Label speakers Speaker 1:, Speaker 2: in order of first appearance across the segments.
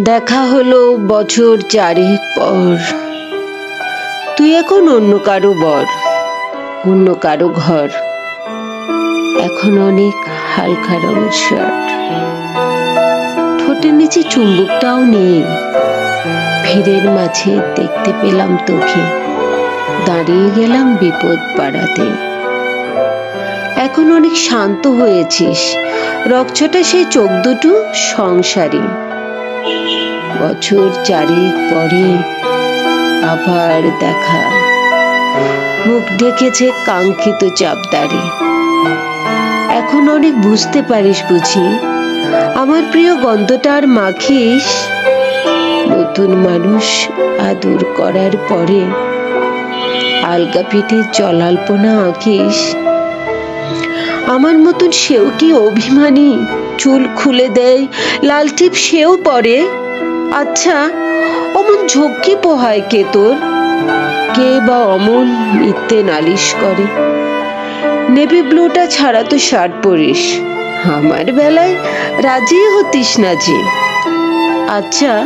Speaker 1: দেখা হলো বছর চারেক পর। তুই এখন অন্য কারও বর, অন্য কারও ঘর। এখন অনেক হালকা রঙের শার্ট ঠোঁটের নিচে চুম্বকটাও নেই। ভিড়ের মাঝে দেখতে পেলাম তোকে। দাঁড়িয়ে গেলাম বিপদ পাড়াতে। এখন অনেক শান্ত হয়েছিস। রকছটা সেই চোখ দুটো সংসারী। বছর চারেক পরে আবার দেখা। মুখ ডেকেছে কাঙ্ক্ষিত চাপদারে। এখন অনেক বুঝতে পারিস বুঝি। আমার প্রিয় গন্ধটা আর মাখিস নতুন মানুষ আদর করার পরে। আলগা পিঠে জলাল্পনা আঁকিস। আমার মতন সেও কি অভিমানী? চুল খুলে দেয়, লাল টিপ সেও পরে। আচ্ছা অমন ঝক্কি পোহায় কে তোর? কে বা অমন মিথ্যে নালিশ করে? নেভি ব্লুটা ছাড়া তো শার্ট পরিস। আমার বেলায় রাজি হতিস না যে। আচ্ছা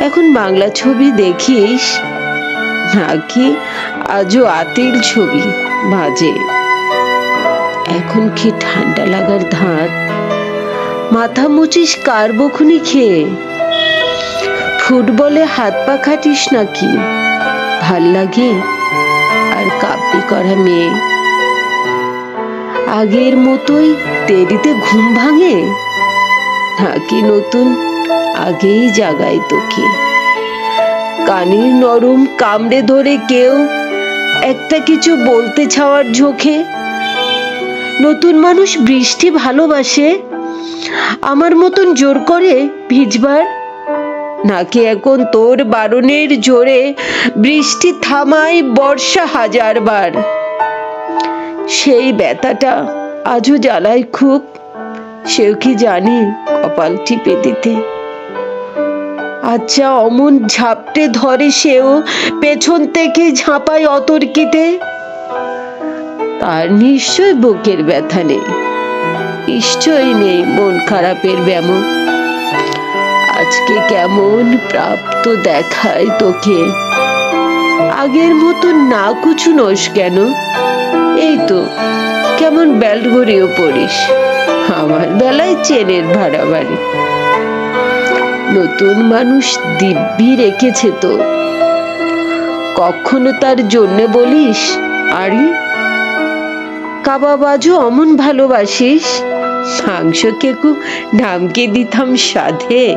Speaker 1: এখন বাংলা ছবি দেখিস? নাকি আজও আতিল ছবি বাজে? এখন কি ঠান্ডা লাগার ধাত মাথা মুচিস কার বখুনি খেয়ে? ফুটবলে হাত পা খাটিস নাকি? ভালো লাগে? আর কাপড়ি করা মেয়ে। আগের মতোই দেরিতে ঘুম ভাঙে? নাকি নতুন? আগেই জাগায় তোকে। কানের নরম কামড়ে ধরে কেউ একটা কিছু বলতে ছাওয়ার ঝোঁকে? নতুন মানুষ বৃষ্টি ভালোবাসে? আমার মতন জোর করে ভিজবার নাকি এখন তোর বারণের জোরে বৃষ্টি থামায় বর্ষা হাজারবার সেই ব্যথাটা আজও জ্বালায় খুব, সেও কি জানে কপাল টিপে দিতে। আচ্ছা অমন ঝাপটে ধরে সেও পেছন থেকে ঝাঁপায় অতর্কিতে। তার নিশ্চয় বুকের ব্যথা নেই, নিশ্চয়ই নেই মন খারাপের ব্যামো। আজকে কেমন প্রাপ্ত দেখায় তোকে? আগের মতো না কুছু নোস কেন? এই তো, কেমন বেল্ট গড়িয়েও পড়িস। আমার বেলায় চেনের ভাড়া বাড়ি। নতুন মানুষ দিব্যি রেখেছে তো। কখনো তার জন্যে বলিস, আরে? কাবাবাজও অমন ভালোবাসিস? মাংস কেকু নামকে দিতাম সাধে।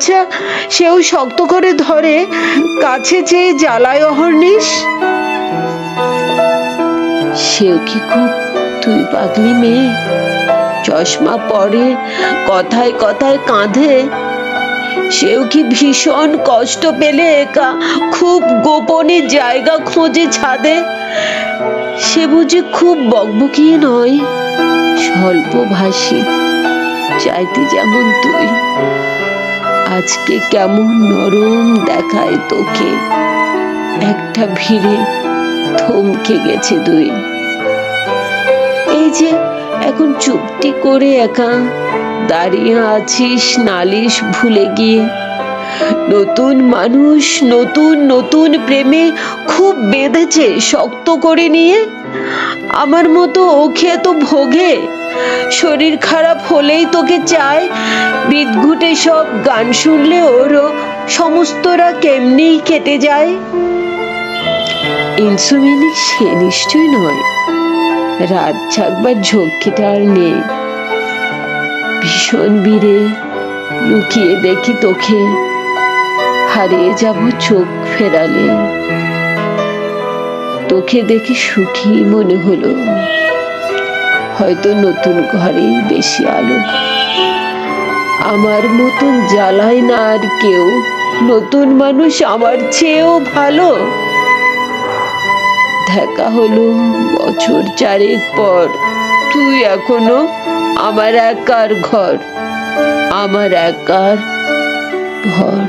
Speaker 1: আচ্ছা সেও শক্ত করে ধরে কাছে চেয়ে জ্বালায় অহর্নিস সেও কি খুব তুই পাগলি মেয়ে? চশমা পরে কথায় কথায় কাঁধে। সেও কি ভীষণ কষ্ট পেলে একা খুব গোপনে জায়গা খোঁজে ছাদে? সে বুঝি খুব বকবকি নয়? স্বল্প ভাষী চাইতে যেমন তুই। আজকে কেমন নরম দেখায় তোকে। একটা ভিড়ে থমকে গেছে দুই এই যে, এখন চুপটি করে একা দাঁড়িয়ে আছিস নালিশ ভুলে গিয়ে। নতুন মানুষ, নতুন নতুন প্রেমে খুব বেঁধেছে শক্ত করে নিয়ে। আমার মতো ওকে তো ভোগে শরীর খারাপ হলেই তোকে চায়। বিদঘুটে সব গান শুনলে ওরও সমস্তরা কেমনি কেটে যায়। ইনসুমিনিক সে নিশ্চয় নয়। রাত জাগবার ঝক্কিটা আর নেই। ভীষণ বীরে লুকিয়ে দেখি তোকে। হারিয়ে যাব চোখ ফেরালে। তোকে দেখে সুখী মনে হলো। হয়তো নতুন ঘরেই বেশি আলো। আমার মতন জ্বালায় না আর কেউ। নতুন মানুষ আমার চেয়েও ভালো। দেখা হলো বছর চারেক পর। তুই এখনও আমার একার ঘর। আমার একার ভর।